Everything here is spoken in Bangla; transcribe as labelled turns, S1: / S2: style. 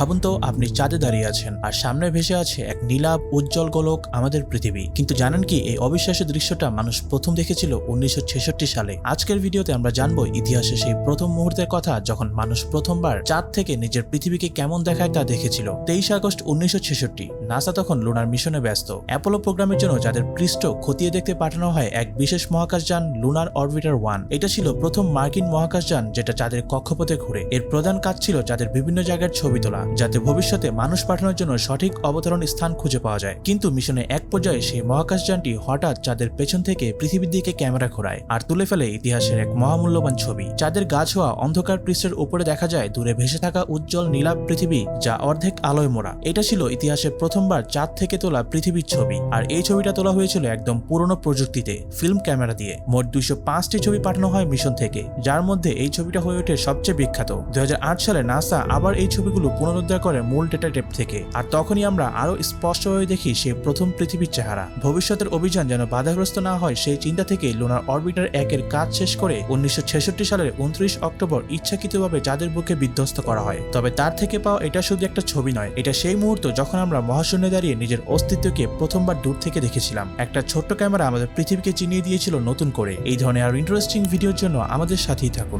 S1: ভাবুন তো, আপনি চাঁদে দাঁড়িয়ে আছেন আর সামনে ভেসে আছে এক নীলাভ উজ্জ্বল গোলক আমাদের পৃথিবী। কিন্তু জানেন কি, এই অবিশ্বাস্য দৃশ্যটা মানুষ প্রথম দেখেছিল উনিশশো ছেষট্টি সালে। আজকের ভিডিওতে আমরা জানব ইতিহাসে সেই প্রথম মুহূর্তের কথা যখন মানুষ প্রথমবার চাঁদ থেকে নিজের পৃথিবীকে কেমন দেখায় তা দেখেছিল। তেইশ আগস্ট উনিশশো ছেষট্টি, নাসা তখন লুনার মিশনে ব্যস্ত। অ্যাপোলো প্রোগ্রামের জন্য যাদের পৃষ্ঠ খতিয়ে দেখতে পাঠানো হয় এক বিশেষ মহাকাশযান লুনার অরবিটার ওয়ান। এটা ছিল প্রথম মার্কিন মহাকাশযান যেটা চাঁদের কক্ষপথে ঘুরে। এর প্রধান কাজ ছিল চাঁদের বিভিন্ন জায়গার ছবি তোলা। যাতে ভবিষ্যতে মানুষ পাঠানোর জন্য সঠিক অবতরণ স্থান খুঁজে পাওয়া যায়। কিন্তু মিশনে এক পর্যায়ে সেই মহাকাশযানটি হঠাৎ চাঁদের পেছন থেকে পৃথিবীর দিকে ক্যামেরা ঘোরায় আর তুলে ফেলে ইতিহাসের এক মহামূল্যবান ছবি। চাঁদের গাছ হওয়া অন্ধকার পৃষ্ঠের উপরে দেখা যায় দূরে ভেসে থাকা উজ্জ্বল নীলাভ পৃথিবী যা অর্ধেক আলোয় মোড়া। এটা ছিল ইতিহাসের প্রথমবার চাঁদ থেকে তোলা পৃথিবীর ছবি আর এই ছবিটা তোলা হয়েছিল একদম পুরনো প্রযুক্তিতে, ফিল্ম ক্যামেরা দিয়ে। মোট দুইশো পাঁচটি ছবি পাঠানো হয় মিশন থেকে, যার মধ্যে এই ছবিটা হয়ে ওঠে সবচেয়ে বিখ্যাত। দুই হাজার আট সালে নাসা আবার এই ছবিগুলো পুনরুদ্ধার করে মূল ডেটা টেপ থেকে। আর তখনই আমরা আরও স্পষ্টভাবে দেখি সেই প্রথম পৃথিবীর চেহারা। ভবিষ্যতের অভিযান যেন বাধাগ্রস্ত না হয়, সেই চিন্তা থেকে লুনার অরবিটার একের কাজ শেষ করে উনিশশো ছেষট্টি সালের উনত্রিশ অক্টোবর ইচ্ছাকৃতভাবে চাঁদের বুকে বিধ্বস্ত করা হয়। তবে তার থেকে পাওয়া এটা শুধু একটা ছবি নয়, এটা সেই মুহূর্ত যখন আমরা মহাশূন্যে দাঁড়িয়ে নিজের অস্তিত্বকে প্রথমবার দূর থেকে দেখেছিলাম। একটা ছোট্ট ক্যামেরা আমাদের পৃথিবীকে চিনিয়ে দিয়েছিল নতুন করে। এই ধরনের আরও ইন্টারেস্টিং ভিডিওর জন্য আমাদের সাথেই থাকুন।